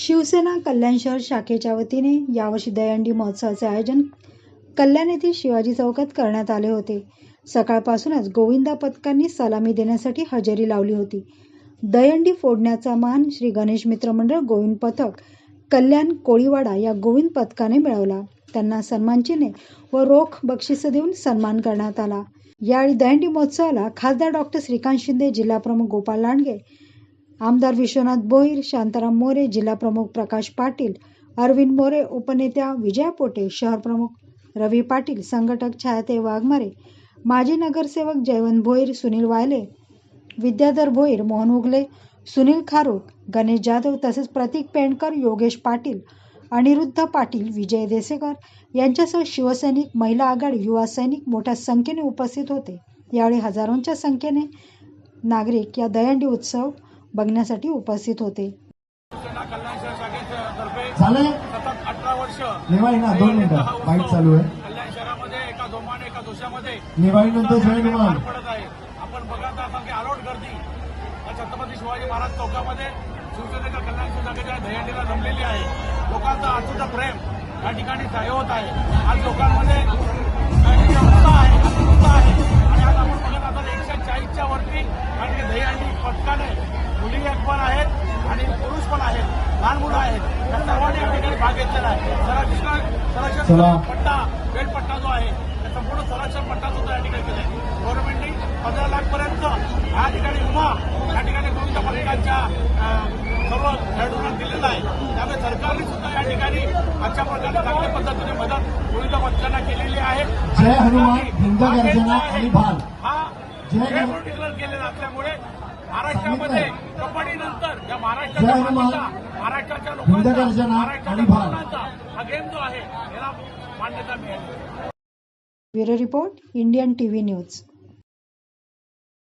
शिवसेना कल्याण शहर शाखेच्या वतीने यावर्षी दहीहंडी महोत्सवाचे आयोजन कल्याण येथील शिवाजी चौकात करण्यात आले होते. सकाळपासूनच गोविंदा पथकांनी सलामी देण्यासाठी हजेरी लावली होती. दयंडी फोडण्याचा मान श्री गणेश मित्र मंडळ गोविंद पथक कल्याण कोळीवाडा या गोविंद पथकाने मिळवला. त्यांना सन्मानचिन्हे व रोख बक्षिस देऊन सन्मान करण्यात आला. यावेळी दहीहंडी महोत्सवाला खासदार डॉक्टर श्रीकांत शिंदे जिल्हाप्रमुख गोपाल लांडगे आमदार विश्वनाथ भोईर शांताराम मोरे जिल्हाप्रमुख प्रकाश पाटील अरविंद मोरे उपनेत्या विजया पोटे शहर प्रमुख रवी पाटील संघटक छायाते वाघमारे माजी नगरसेवक जयवंत भोईर सुनील वायले विद्याधर भोईर मोहन उगले सुनील खारोक गणेश जाधव तसेच प्रतीक पेंडकर योगेश पाटील अनिरुद्ध पाटील विजय देसेकर यांच्यासह शिवसैनिक महिला आघाडी युवा सैनिक मोठ्या संख्येने उपस्थित होते. यावेळी हजारोंच्या संख्येने नागरिक या दहंडी उत्सव बघण्यासाठी उपस्थित होते. शिवसेना कल्याण शहर शाखेतर्फे झालंय? सतत अठरा वर्ष निवाळी ना दोन मिनिटं. बाईट चालू आहे. कल्याण शहरामध्ये एका जोमाने एका निवाळीनंतर जय पडत आहे आपण बघत असाल की आलोट गर्दी या छत्रपती शिवाजी महाराज चौकामध्ये शिवसेनेच्या कल्याण शाखेच्या दहीहंडीला जमलेली आहे लोकांचा अचूक प्रेम या ठिकाणी सह्य होत आहे. आज लोकांमध्ये लहान मुलं आहेत. या सर्वांनी या ठिकाणी भाग घेतलेला आहे. संरक्षण संरक्षण. पट्टा बेड पट्टा जो आहे त्या संपूर्ण संरक्षण पट्टा सुद्धा या ठिकाणी केलाय. गव्हर्नमेंटने पंधरा लाख पर्यंत या ठिकाणी विमा या ठिकाणी पथकांच्या अं, सर्व खेळाडूंना दिलेला आहे. त्यामुळे सरकारने सुद्धा या ठिकाणी अशा प्रकारे चांगल्या पद्धतीने मदत गोविंद पथकांना केलेली आहे. हा जय खेळ केलेला असल्यामुळे महाराष्ट्रामध्ये कबड्डी नंतर या महाराष्ट्राच्या महाराष्ट्राच्या लोकांचा महाराष्ट्राच्या हा गेम जो आहे याला मान्यता मिळाली. Bureau report Indian TV news.